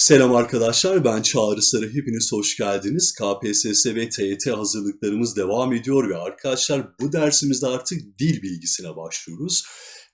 Selam arkadaşlar, ben Çağrı Sarı. Hepiniz hoş geldiniz. KPSS ve TYT hazırlıklarımız devam ediyor ve arkadaşlar bu dersimizde artık dil bilgisine başlıyoruz.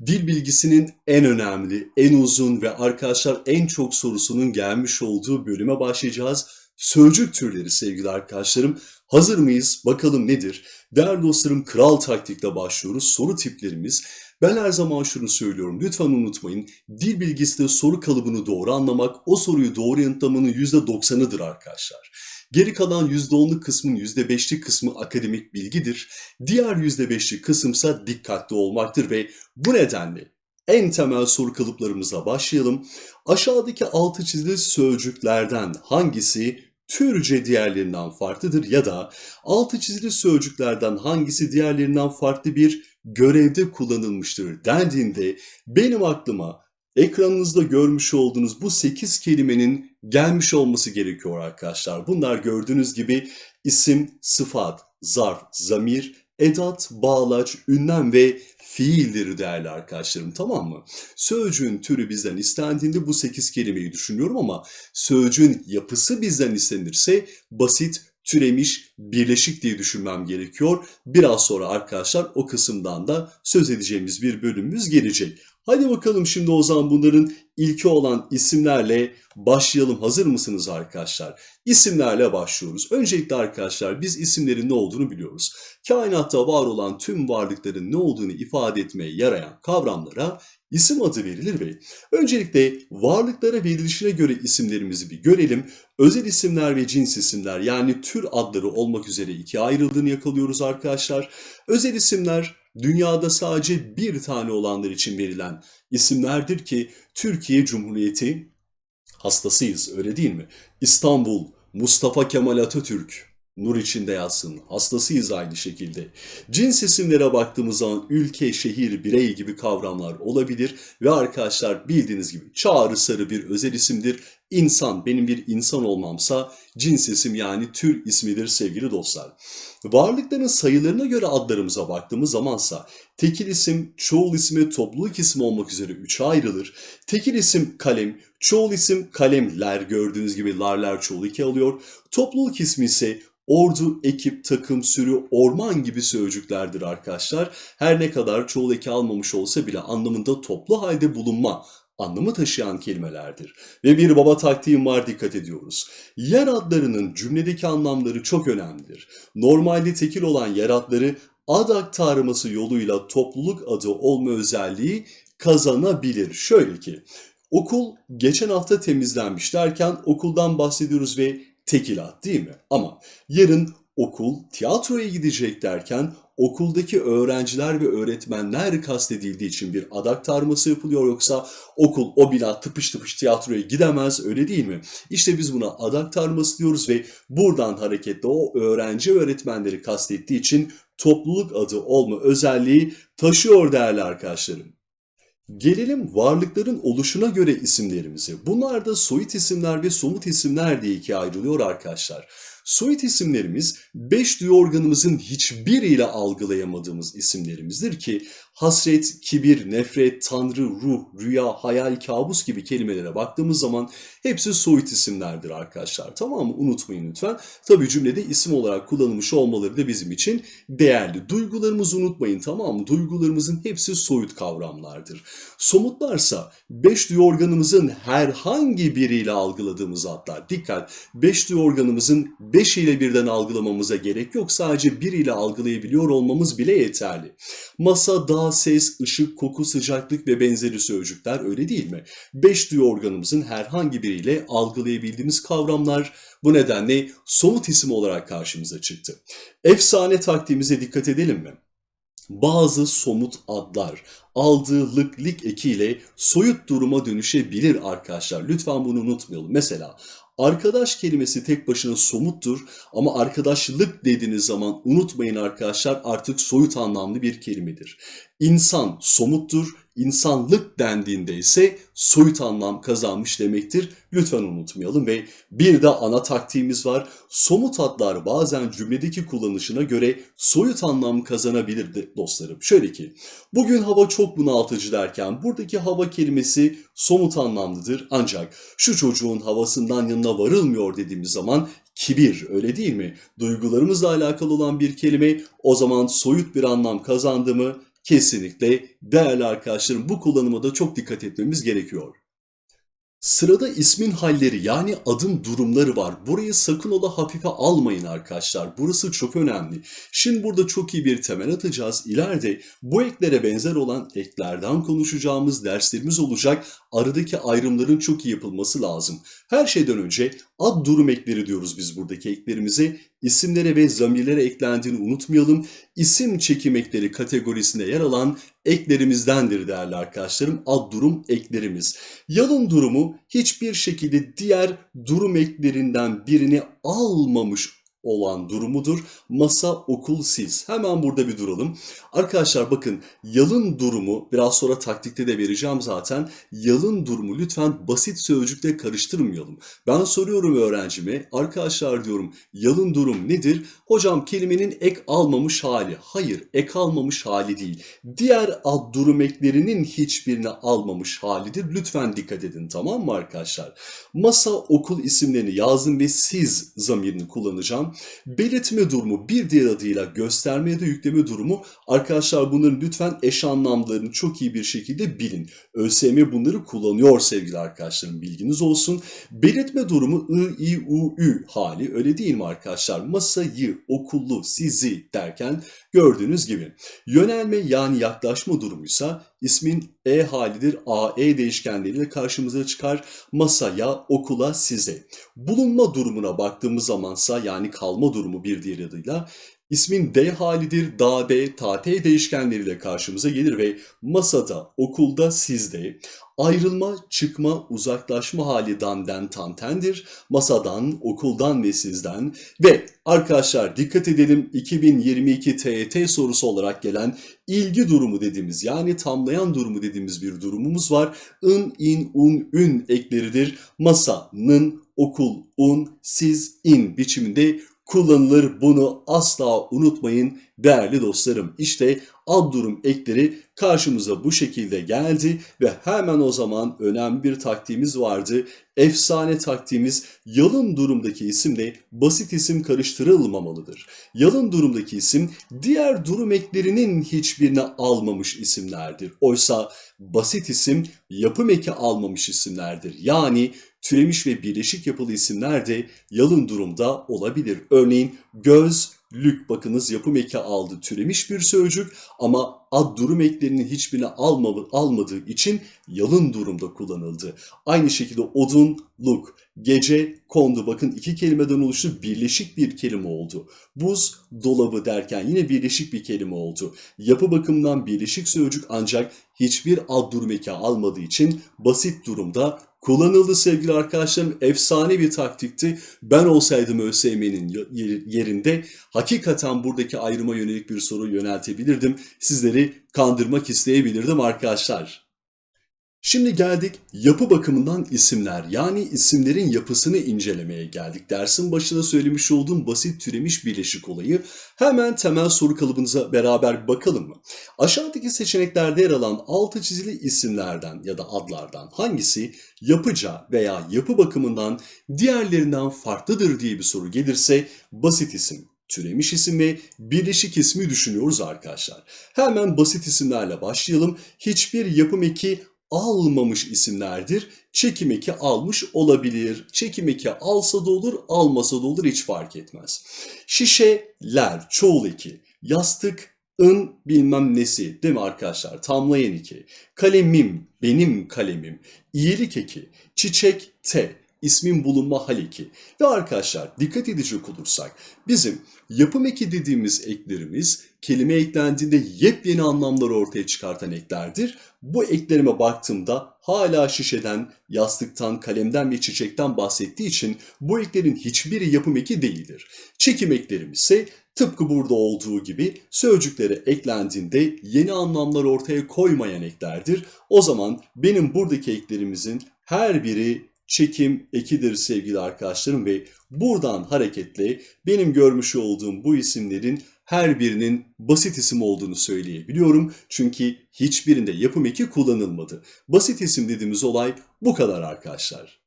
Dil bilgisinin en önemli, en uzun ve arkadaşlar en çok sorusunun gelmiş olduğu bölüme başlayacağız. Sözcük türleri sevgili arkadaşlarım. Hazır mıyız? Bakalım nedir? Değerli dostlarım kral taktikle başlıyoruz. Soru tiplerimiz. Ben her zaman şunu söylüyorum. Lütfen unutmayın. Dil bilgisinde soru kalıbını doğru anlamak, o soruyu doğru yanıtlamanın %90'ıdır arkadaşlar. Geri kalan %10'luk kısmın %5'lik kısmı akademik bilgidir. Diğer %5'lik kısımsa dikkatli olmaktır ve bu nedenle en temel soru kalıplarımıza başlayalım. Aşağıdaki altı çizili sözcüklerden hangisi Türkçe diğerlerinden farklıdır ya da altı çizili sözcüklerden hangisi diğerlerinden farklı bir görevde kullanılmıştır dendiğinde benim aklıma ekranınızda görmüş olduğunuz bu 8 kelimenin gelmiş olması gerekiyor arkadaşlar. Bunlar gördüğünüz gibi isim, sıfat, zarf, zamir, edat, bağlaç, ünlem ve fiilleri değerli arkadaşlarım tamam mı? Sözcüğün türü bizden istendiğinde bu 8 kelimeyi düşünüyorum ama sözcüğün yapısı bizden istenirse basit, türemiş, birleşik diye düşünmem gerekiyor. Biraz sonra arkadaşlar o kısımdan da söz edeceğimiz bir bölümümüz gelecek. Hadi bakalım şimdi o zaman bunların ilki olan isimlerle başlayalım. Hazır mısınız arkadaşlar? İsimlerle başlıyoruz. Öncelikle arkadaşlar biz isimlerin ne olduğunu biliyoruz. Kainatta var olan tüm varlıkların ne olduğunu ifade etmeye yarayan kavramlara isim adı verilir ve öncelikle varlıklara verilişine göre isimlerimizi bir görelim. Özel isimler ve cins isimler yani tür adları olmak üzere ikiye ayrıldığını yakalıyoruz arkadaşlar. Özel isimler dünyada sadece bir tane olanlar için verilen isimlerdir ki Türkiye Cumhuriyeti hastasıyız öyle değil mi? İstanbul, Mustafa Kemal Atatürk, nur içinde yatsın. Hastasıyız aynı şekilde. Cins isimlere baktığımız zaman ülke, şehir, birey gibi kavramlar olabilir ve arkadaşlar bildiğiniz gibi çağrı sarı bir özel isimdir. İnsan, benim bir insan olmamsa cins isim yani tür ismidir sevgili dostlar. Varlıkların sayılarına göre adlarımıza baktığımız zamansa tekil isim, çoğul ismi, topluluk ismi olmak üzere üçe ayrılır. Tekil isim kalem, çoğul isim kalemler gördüğünüz gibi larlar çoğul iki alıyor. Topluluk ismi ise ordu, ekip, takım, sürü, orman gibi sözcüklerdir arkadaşlar. Her ne kadar çoğul eki almamış olsa bile anlamında toplu halde bulunma anlamı taşıyan kelimelerdir. Ve bir baba taktiğim var dikkat ediyoruz. Yer adlarının cümledeki anlamları çok önemlidir. Normalde tekil olan yer adları ad aktarması yoluyla topluluk adı olma özelliği kazanabilir. Şöyle ki, okul geçen hafta temizlenmiş derken okuldan bahsediyoruz ve tekil ad değil mi? Ama yarın okul tiyatroya gidecek derken okuldaki öğrenciler ve öğretmenler kastedildiği için bir ad aktarması yapılıyor yoksa okul o bina tıpış tıpış tiyatroya gidemez öyle değil mi? İşte biz buna ad aktarması diyoruz ve buradan hareketle o öğrenci öğretmenleri kastettiği için topluluk adı olma özelliği taşıyor değerli arkadaşlarım. Gelelim varlıkların oluşuna göre isimlerimize. Bunlar da soyut isimler ve somut isimler diye ikiye ayrılıyor arkadaşlar. Soyut isimlerimiz beş duyu organımızın hiçbiriyle algılayamadığımız isimlerimizdir ki hasret, kibir, nefret, tanrı, ruh, rüya, hayal, kabus gibi kelimelere baktığımız zaman hepsi soyut isimlerdir arkadaşlar. Tamam mı? Unutmayın lütfen. Tabii cümlede isim olarak kullanılmış olmaları da bizim için değerli. Duygularımızı unutmayın tamam mı? Duygularımızın hepsi soyut kavramlardır. Somutlarsa beş duyu organımızın herhangi biriyle algıladığımız adlar. Dikkat! Beş duyu organımızın beşiyle birden algılamamıza gerek yok. Sadece biriyle algılayabiliyor olmamız bile yeterli. Masa, dağ, ses, ışık, koku, sıcaklık ve benzeri sözcükler öyle değil mi? Beş duyu organımızın herhangi biriyle algılayabildiğimiz kavramlar bu nedenle somut isim olarak karşımıza çıktı. Efsane taktiğimize dikkat edelim mi? Bazı somut adlar aldığı lık lik ekiyle soyut duruma dönüşebilir arkadaşlar. Lütfen bunu unutmayalım. Mesela Arkadaş kelimesi tek başına somuttur ama arkadaşlık dediğiniz zaman unutmayın arkadaşlar artık soyut anlamlı bir kelimedir. İnsan somuttur, insanlık dendiğinde ise soyut anlam kazanmış demektir. Lütfen unutmayalım ve bir de ana taktiğimiz var. Somut adlar bazen cümledeki kullanışına göre soyut anlam kazanabilir dostlarım. Şöyle ki, bugün hava çok bunaltıcı derken buradaki hava kelimesi somut anlamlıdır. Ancak şu çocuğun havasından yanına varılmıyor dediğimiz zaman kibir öyle değil mi? Duygularımızla alakalı olan bir kelime o zaman soyut bir anlam kazandı mı? Kesinlikle değerli arkadaşlarım bu kullanıma da çok dikkat etmemiz gerekiyor. Sırada ismin halleri yani adın durumları var. Burayı sakın ola hafife almayın arkadaşlar. Burası çok önemli. Şimdi burada çok iyi bir temel atacağız. İleride bu eklere benzer olan eklerden konuşacağımız derslerimiz olacak. Aradaki ayrımların çok iyi yapılması lazım. Her şeyden önce ad durum ekleri diyoruz biz buradaki eklerimize. İsimlere ve zamirlere eklendiğini unutmayalım. İsim çekim ekleri kategorisinde yer alan eklerimizdendir değerli arkadaşlarım. Ad durum eklerimiz. Yalın durumu hiçbir şekilde diğer durum eklerinden birini almamış olan durumudur. Masa, okul, siz. Hemen burada bir duralım. Arkadaşlar bakın yalın durumu biraz sonra taktikte de vereceğim zaten. Yalın durumu lütfen basit sözcükle karıştırmayalım. Ben soruyorum öğrencime. Arkadaşlar diyorum yalın durum nedir? Hocam kelimenin ek almamış hali. Hayır ek almamış hali değil. Diğer ad durum eklerinin hiçbirini almamış halidir. Lütfen dikkat edin tamam mı arkadaşlar? Masa, okul isimlerini yazdım ve siz zamirini kullanacağım. Belirtme durumu bir diğer adıyla gösterme ya da yükleme durumu. Arkadaşlar bunların lütfen eş anlamlarını çok iyi bir şekilde bilin. ÖSYM bunları kullanıyor sevgili arkadaşlarım bilginiz olsun. Belirtme durumu I, I, U, Ü hali öyle değil mi arkadaşlar? Masayı, okullu, sizi derken gördüğünüz gibi. Yönelme yani yaklaşma durumuysa ismin E halidir. A, E değişkenleriyle karşımıza çıkar. Masaya, okula, size. Bulunma durumuna baktığımız zamansa yani kalma durumu bir diğer adıyla ismin D halidir. Da, B, ta, T değişkenleriyle karşımıza gelir ve masada, okulda, sizde. Ayrılma, çıkma, uzaklaşma hali dandan tantendir. Masadan, okuldan ve sizden. Ve arkadaşlar dikkat edelim 2022 TET sorusu olarak gelen ilgi durumu dediğimiz yani tamlayan durumu dediğimiz bir durumumuz var. In, in, un, ün ekleridir. Masanın, okul, un, siz, in biçiminde kullanılır. Bunu asla unutmayın değerli dostlarım. İşte ad durum ekleri karşımıza bu şekilde geldi ve hemen o zaman önemli bir taktiğimiz vardı. Efsane taktiğimiz yalın durumdaki isimle basit isim karıştırılmamalıdır. Yalın durumdaki isim diğer durum eklerinin hiçbirini almamış isimlerdir. Oysa basit isim yapım eki almamış isimlerdir. Yani türemiş ve birleşik yapılı isimler de yalın durumda olabilir. Örneğin göz, lük bakınız yapım eki aldı türemiş bir sözcük ama ad durum eklerinin hiçbirini almadı, almadığı için yalın durumda kullanıldı. Aynı şekilde odun, luk, gece, kondu bakın iki kelimeden oluştu birleşik bir kelime oldu. Buz, dolabı derken yine birleşik bir kelime oldu. Yapı bakımından birleşik sözcük ancak hiçbir ad durum eki almadığı için basit durumda kullanıldı sevgili arkadaşlarım. Efsane bir taktikti. Ben olsaydım ÖSYM'nin yerinde hakikaten buradaki ayrıma yönelik bir soru yöneltebilirdim. Sizleri kandırmak isteyebilirdim arkadaşlar. Şimdi geldik yapı bakımından isimler yani isimlerin yapısını incelemeye geldik. Dersin başında söylemiş olduğum basit türemiş birleşik olayı hemen temel soru kalıbınıza beraber bakalım mı? Aşağıdaki seçeneklerde yer alan altı çizili isimlerden ya da adlardan hangisi yapıca veya yapı bakımından diğerlerinden farklıdır diye bir soru gelirse basit isim, türemiş isim ve birleşik ismi düşünüyoruz arkadaşlar. Hemen basit isimlerle başlayalım. Hiçbir yapım eki almamış isimlerdir. Çekim eki almış olabilir. Çekim eki alsa da olur, almasa da olur hiç fark etmez. Şişeler, çoğul eki, yastık, ın bilmem nesi değil mi arkadaşlar? Tamlayan eki, kalemim, benim kalemim, iyilik eki, çiçek, te, ismin bulunma hal eki. Ve arkadaşlar dikkat edecek olursak bizim yapım eki dediğimiz eklerimiz kelime eklendiğinde yepyeni anlamları ortaya çıkartan eklerdir. Bu eklerime baktığımda hala şişeden, yastıktan, kalemden ve çiçekten bahsettiği için bu eklerin hiçbiri yapım eki değildir. Çekim eklerimiz ise Tıpkı burada olduğu gibi sözcüklere eklendiğinde yeni anlamlar ortaya koymayan eklerdir. O zaman benim buradaki eklerimizin her biri çekim ekidir sevgili arkadaşlarım ve buradan hareketle benim görmüş olduğum bu isimlerin her birinin basit isim olduğunu söyleyebiliyorum. Çünkü hiçbirinde yapım eki kullanılmadı. Basit isim dediğimiz olay bu kadar arkadaşlar.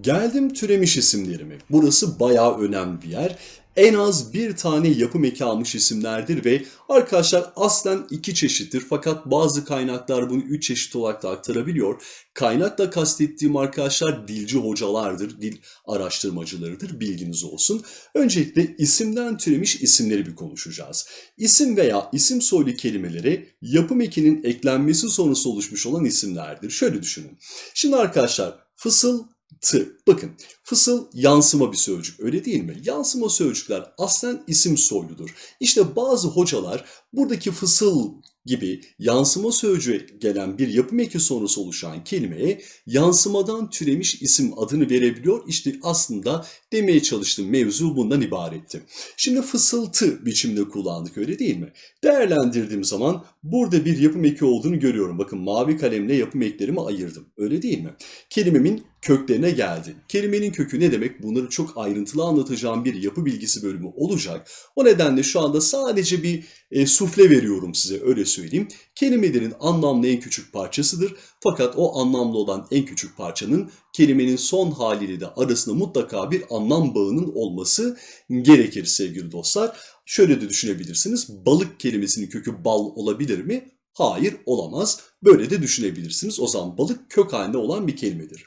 Geldim türemiş isimlerime. Burası bayağı önemli bir yer. En az bir tane yapım eki almış isimlerdir ve arkadaşlar aslen iki çeşittir fakat bazı kaynaklar bunu üç çeşit olarak da aktarabiliyor. Kaynakla kastettiğim arkadaşlar dilci hocalardır, dil araştırmacılarıdır bilginiz olsun. Öncelikle isimden türemiş isimleri bir konuşacağız. İsim veya isim soylu kelimelere yapım ekinin eklenmesi sonrası oluşmuş olan isimlerdir. Şöyle düşünün. Şimdi arkadaşlar fısıl tı. Bakın fısıl yansıma bir sözcük öyle değil mi? Yansıma sözcükler aslen isim soyludur. İşte bazı hocalar buradaki fısıl gibi yansıma sözcüğe gelen bir yapım eki sonrası oluşan kelimeye yansımadan türemiş isim adını verebiliyor. İşte aslında demeye çalıştığım mevzu bundan ibaretti. Şimdi fısıltı biçimde kullandık öyle değil mi? Değerlendirdiğim zaman burada bir yapım eki olduğunu görüyorum. Bakın mavi kalemle yapım eklerimi ayırdım. Öyle değil mi? Kelimemin köklerine geldi. Kelimenin kökü ne demek? Bunları çok ayrıntılı anlatacağım bir yapı bilgisi bölümü olacak. O nedenle şu anda sadece bir e, sufle veriyorum size öyle söyleyeyim. Kelimelerin anlamlı en küçük parçasıdır. Fakat o anlamlı olan en küçük parçanın kelimenin son haliyle de arasında mutlaka bir anlam bağının olması gerekir sevgili dostlar. Şöyle de düşünebilirsiniz. Balık kelimesinin kökü bal olabilir mi? Hayır olamaz. Böyle de düşünebilirsiniz. O zaman balık kök halinde olan bir kelimedir.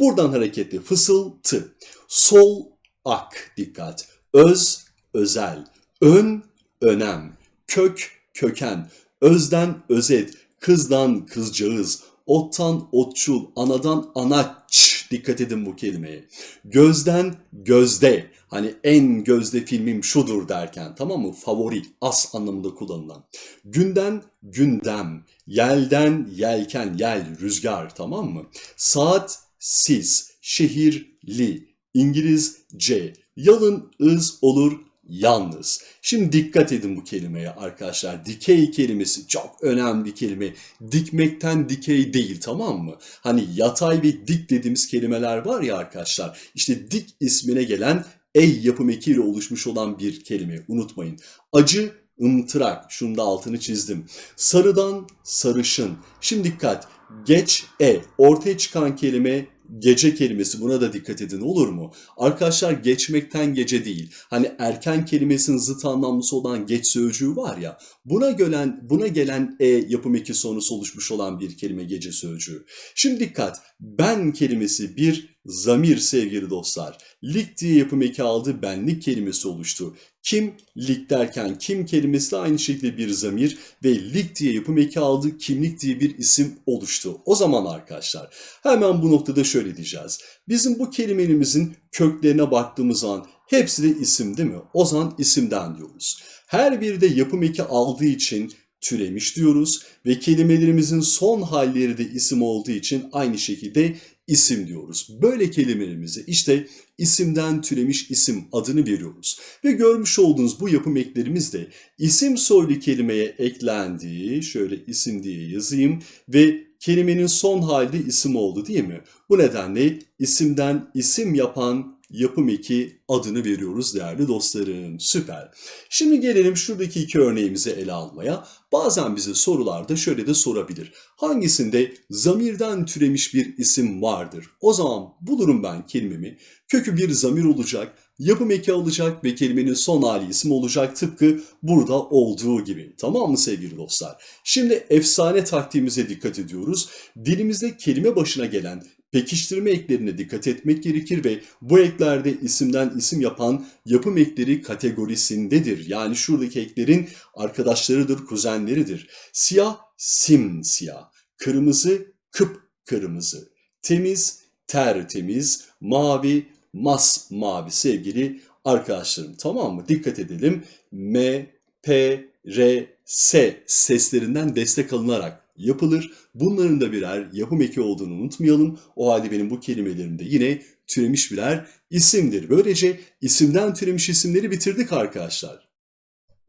Buradan hareketle fısıltı, sol, ak, dikkat, öz, özel, ön, önem, kök, köken, özden, özet, kızdan, kızcağız, ottan, otçul, anadan, anaç, dikkat edin bu kelimeye. Gözden, gözde, hani en gözde filmim şudur derken tamam mı? Favori, as anlamında kullanılan. Günden, gündem, yelden, yelken, yel, rüzgar tamam mı? Saat, siz, şehirli, İngilizce, yalın, ız olur, yalnız. Şimdi dikkat edin bu kelimeye arkadaşlar. Dikey kelimesi çok önemli bir kelime. Dikmekten dikey değil tamam mı? Hani yatay ve dik dediğimiz kelimeler var ya arkadaşlar. İşte dik ismine gelen ey yapım ekiyle oluşmuş olan bir kelime unutmayın. Acı, ımtırak. Şunu da altını çizdim. Sarıdan sarışın. Şimdi dikkat. Geç e. Ortaya çıkan kelime gece kelimesi buna da dikkat edin olur mu? Arkadaşlar geçmekten gece değil. Hani erken kelimesinin zıt anlamlısı olan geç sözcüğü var ya. Buna gelen buna gelen e yapım eki sonrası oluşmuş olan bir kelime gece sözcüğü. Şimdi dikkat. Ben kelimesi bir zamir sevgili dostlar. Lik diye yapım eki aldı benlik kelimesi oluştu. Kim lik derken kim kelimesi de aynı şekilde bir zamir ve lik diye yapım eki aldı kimlik diye bir isim oluştu. O zaman arkadaşlar hemen bu noktada şöyle diyeceğiz. Bizim bu kelimelimizin köklerine baktığımız zaman hepsi de isim değil mi? O zaman isimden diyoruz. Her biri de yapım eki aldığı için türemiş diyoruz ve kelimelerimizin son halleri de isim olduğu için aynı şekilde isim diyoruz. Böyle kelimelerimize işte isimden türemiş isim adını veriyoruz. Ve görmüş olduğunuz bu yapım eklerimiz de isim soylu kelimeye eklendiği, şöyle isim diye yazayım ve kelimenin son halde isim oldu değil mi? Bu nedenle isimden isim yapan yapım eki adını veriyoruz değerli dostlarım. Süper. Şimdi gelelim şuradaki iki örneğimizi ele almaya. Bazen bize sorularda şöyle de sorabilir. Hangisinde zamirden türemiş bir isim vardır? O zaman bulurum ben kelimemi. Kökü bir zamir olacak, yapım eki alacak ve kelimenin son hali isim olacak tıpkı burada olduğu gibi. Tamam mı sevgili dostlar? Şimdi efsane taktiğimize dikkat ediyoruz. Dilimizde kelime başına gelen pekiştirme eklerine dikkat etmek gerekir ve bu eklerde isimden isim yapan yapım ekleri kategorisindedir. Yani şuradaki eklerin arkadaşlarıdır, kuzenleridir. Siyah, simsiyah. Kırmızı, kıpkırmızı. Temiz, tertemiz. Mavi, masmavi sevgili arkadaşlarım. Tamam mı? Dikkat edelim. M, P, R, S seslerinden destek alınarak yapılır. Bunların da birer yapım eki olduğunu unutmayalım. O halde benim bu kelimelerim de yine türemiş birer isimdir. Böylece isimden türemiş isimleri bitirdik arkadaşlar.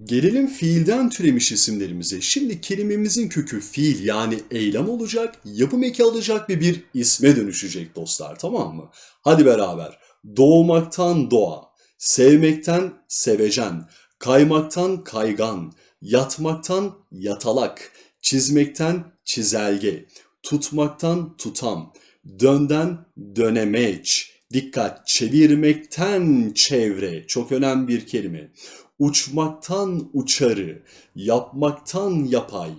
Gelelim fiilden türemiş isimlerimize. Şimdi kelimemizin kökü fiil yani eylem olacak, yapım eki alacak ve bir isme dönüşecek dostlar tamam mı? Hadi beraber. Doğmaktan doğa, sevmekten sevecen, kaymaktan kaygan, yatmaktan yatalak, çizmekten çizelge, tutmaktan tutam, dönden dönemeç, dikkat çevirmekten çevre, çok önemli bir kelime. Uçmaktan uçarı, yapmaktan yapay,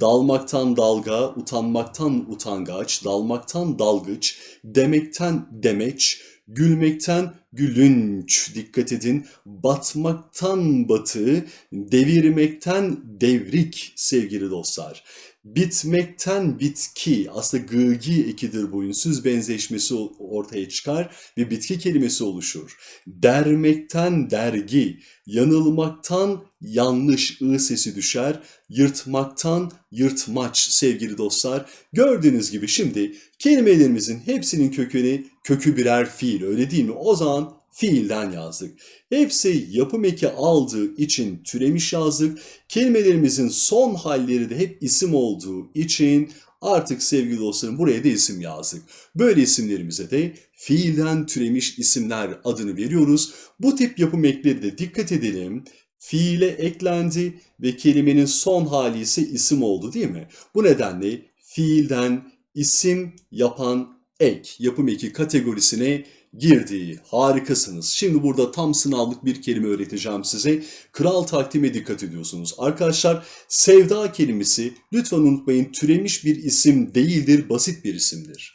dalmaktan dalga, utanmaktan utangaç, dalmaktan dalgıç, demekten demeç, gülmekten gülünç, dikkat edin, batmaktan batı, devirmekten devrik sevgili dostlar. Bitmekten bitki, aslında gıgi ekidir bu ünsüz benzeşmesi ortaya çıkar ve bitki kelimesi oluşur. Dermekten dergi, yanılmaktan yanlış ı sesi düşer, yırtmaktan yırtmaç sevgili dostlar. Gördüğünüz gibi şimdi kelimelerimizin hepsinin kökeni kökü birer fiil öyle değil mi? O zaman fiilden yazdık. Hepsi yapım eki aldığı için türemiş yazdık. Kelimelerimizin son halleri de hep isim olduğu için artık sevgili dostlarım buraya da isim yazdık. Böyle isimlerimize de fiilden türemiş isimler adını veriyoruz. Bu tip yapım ekleri de dikkat edelim. Fiile eklendi ve kelimenin son hali ise isim oldu değil mi? Bu nedenle fiilden isim yapan ek, yapım eki kategorisine girdiği harikasınız. Şimdi burada tam sınavlık bir kelime öğreteceğim size. Kral takdime dikkat ediyorsunuz. Arkadaşlar sevda kelimesi lütfen unutmayın türemiş bir isim değildir, basit bir isimdir.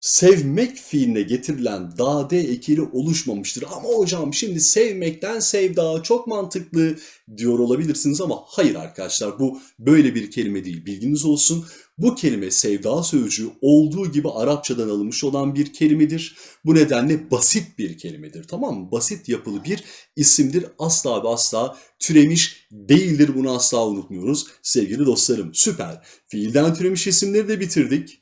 Sevmek fiiline getirilen dade ekili oluşmamıştır. Ama hocam şimdi sevmekten sevda çok mantıklı diyor olabilirsiniz ama hayır arkadaşlar bu böyle bir kelime değil bilginiz olsun. Bu kelime sevda sözcüğü olduğu gibi Arapçadan alınmış olan bir kelimedir. Bu nedenle basit bir kelimedir tamam mı? Basit yapılı bir isimdir. Asla ve asla türemiş değildir bunu asla unutmuyoruz sevgili dostlarım. Süper. Fiilden türemiş isimleri de bitirdik.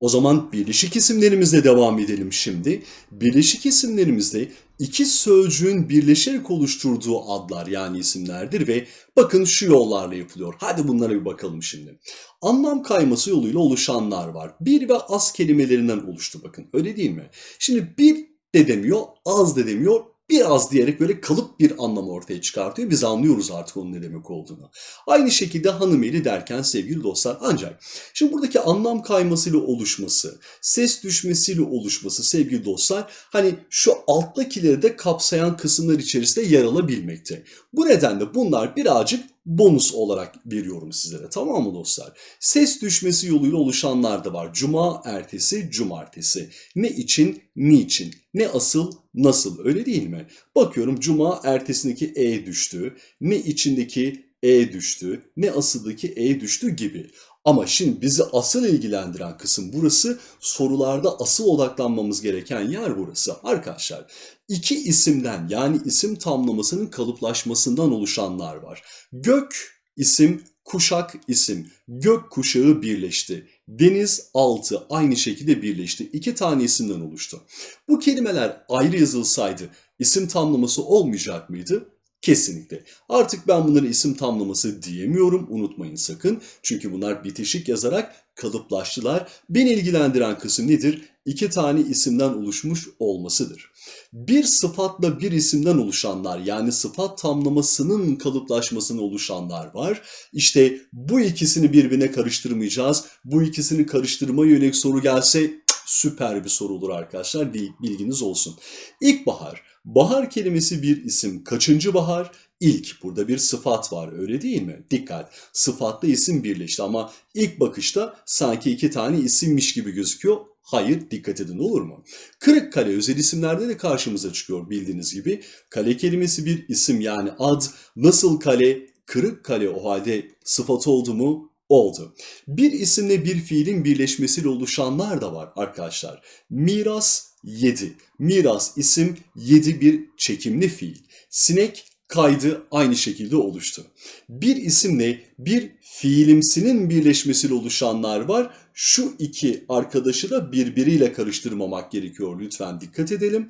O zaman birleşik isimlerimizle devam edelim şimdi. Birleşik isimlerimizde iki sözcüğün birleşerek oluşturduğu adlar yani isimlerdir ve bakın şu yollarla yapılıyor. Hadi bunlara bir bakalım şimdi. Anlam kayması yoluyla oluşanlar var. Bir ve az kelimelerinden oluştu bakın öyle değil mi? Şimdi bir de demiyor, az da demiyor, biraz diyerek böyle kalıp bir anlam ortaya çıkartıyor. Biz anlıyoruz artık onun ne demek olduğunu. Aynı şekilde hanımeli derken sevgili dostlar ancak şimdi buradaki anlam kaymasıyla oluşması, ses düşmesiyle oluşması sevgili dostlar hani şu alttakileri de kapsayan kısımlar içerisinde yer alabilmekte. Bu nedenle bunlar birazcık bonus olarak veriyorum sizlere tamam mı dostlar? Ses düşmesi yoluyla oluşanlar da var. Cuma ertesi, cumartesi. Ne için, niçin? Ne asıl, nasıl öyle değil mi? Bakıyorum cuma ertesindeki e düştü. Ne içindeki e düştü. Ne asıldaki e düştü gibi. Ama şimdi bizi asıl ilgilendiren kısım burası. Sorularda asıl odaklanmamız gereken yer burası. Arkadaşlar iki isimden yani isim tamlamasının kalıplaşmasından oluşanlar var. Gök isim, kuşak isim. Gök kuşağı birleşti. Deniz altı aynı şekilde birleşti. İki tane isimden oluştu. Bu kelimeler ayrı yazılsaydı isim tamlaması olmayacak mıydı? Kesinlikle. Artık ben bunları isim tamlaması diyemiyorum. Unutmayın sakın. Çünkü bunlar bitişik yazarak kalıplaştılar. Beni ilgilendiren kısım nedir? İki tane isimden oluşmuş olmasıdır. Bir sıfatla bir isimden oluşanlar yani sıfat tamlamasının kalıplaşmasını oluşanlar var. İşte bu ikisini birbirine karıştırmayacağız. Bu ikisini karıştırma yönelik soru gelse süper bir soru arkadaşlar. Bilginiz olsun. İlkbahar. Bahar kelimesi bir isim. Kaçıncı bahar? İlk. Burada bir sıfat var öyle değil mi? Dikkat. Sıfatlı isim birleşti ama ilk bakışta sanki iki tane isimmiş gibi gözüküyor. Hayır dikkat edin olur mu? Kırıkkale özel isimlerde de karşımıza çıkıyor bildiğiniz gibi. Kale kelimesi bir isim yani ad. Nasıl kale? Kırıkkale o halde sıfatı oldu mu? Oldu. Bir isimle bir fiilin birleşmesiyle oluşanlar da var arkadaşlar. Miras 7. Miras isim 7 bir çekimli fiil. Sinek kaydı aynı şekilde oluştu. Bir isimle bir fiilimsinin birleşmesiyle oluşanlar var. şu iki arkadaşı da birbiriyle karıştırmamak gerekiyor. Lütfen dikkat edelim.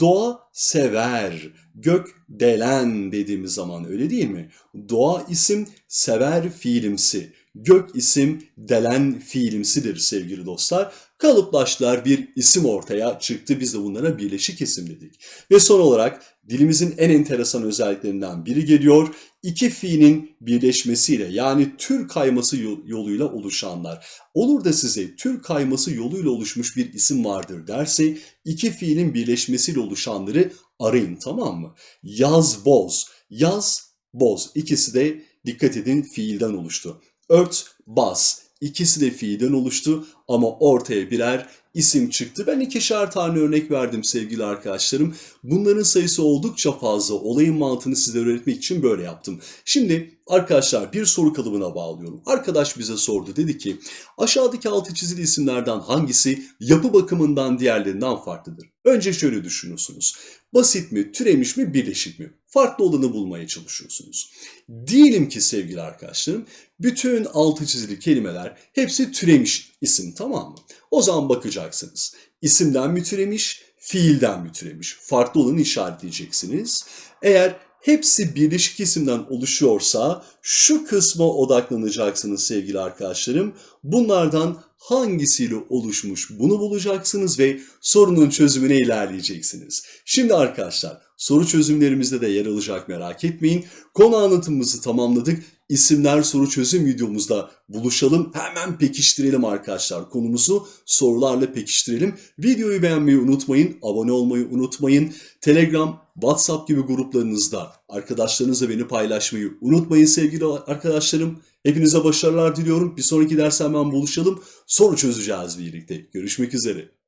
Doğa sever, gök delen dediğimiz zaman öyle değil mi? Doğa isim, sever fiilimsi. Gök isim, delen fiilimsidir sevgili dostlar. Kalıplaştılar bir isim ortaya çıktı. Biz de bunlara birleşik isim dedik. Ve son olarak dilimizin en enteresan özelliklerinden biri geliyor. İki fiilin birleşmesiyle yani tür kayması yol- yoluyla oluşanlar. Olur da size tür kayması yoluyla oluşmuş bir isim vardır derse iki fiilin birleşmesiyle oluşanları arayın tamam mı? Yaz, boz. Yaz, boz. İkisi de dikkat edin fiilden oluştu. Ört, bas. İkisi de fiilden oluştu ama ortaya birer isim çıktı. Ben ikişer tane örnek verdim sevgili arkadaşlarım. Bunların sayısı oldukça fazla. Olayın mantığını sizlere öğretmek için böyle yaptım. Şimdi arkadaşlar bir soru kalıbına bağlıyorum. Arkadaş bize sordu. Dedi ki aşağıdaki altı çizili isimlerden hangisi yapı bakımından diğerlerinden farklıdır? Önce şöyle düşünüyorsunuz. Basit mi, türemiş mi, birleşik mi? Farklı olanı bulmaya çalışıyorsunuz. Diyelim ki sevgili arkadaşlarım bütün altı çizili kelimeler hepsi türemiş isim tamam mı? O zaman bakacaksınız. İsimden mi türemiş, fiilden mi türemiş? Farklı olanı işaretleyeceksiniz. Eğer hepsi birleşik isimden oluşuyorsa şu kısma odaklanacaksınız sevgili arkadaşlarım. Bunlardan hangisiyle oluşmuş bunu bulacaksınız ve sorunun çözümüne ilerleyeceksiniz. Şimdi arkadaşlar soru çözümlerimizde de yer alacak merak etmeyin. Konu anlatımımızı tamamladık. İsimler soru çözüm videomuzda buluşalım. Hemen pekiştirelim arkadaşlar. Konumuzu sorularla pekiştirelim. Videoyu beğenmeyi unutmayın. Abone olmayı unutmayın. Telegram, WhatsApp gibi gruplarınızda arkadaşlarınızla beni paylaşmayı unutmayın sevgili arkadaşlarım. Hepinize başarılar diliyorum. Bir sonraki derste hemen buluşalım. Soru çözeceğiz birlikte. Görüşmek üzere.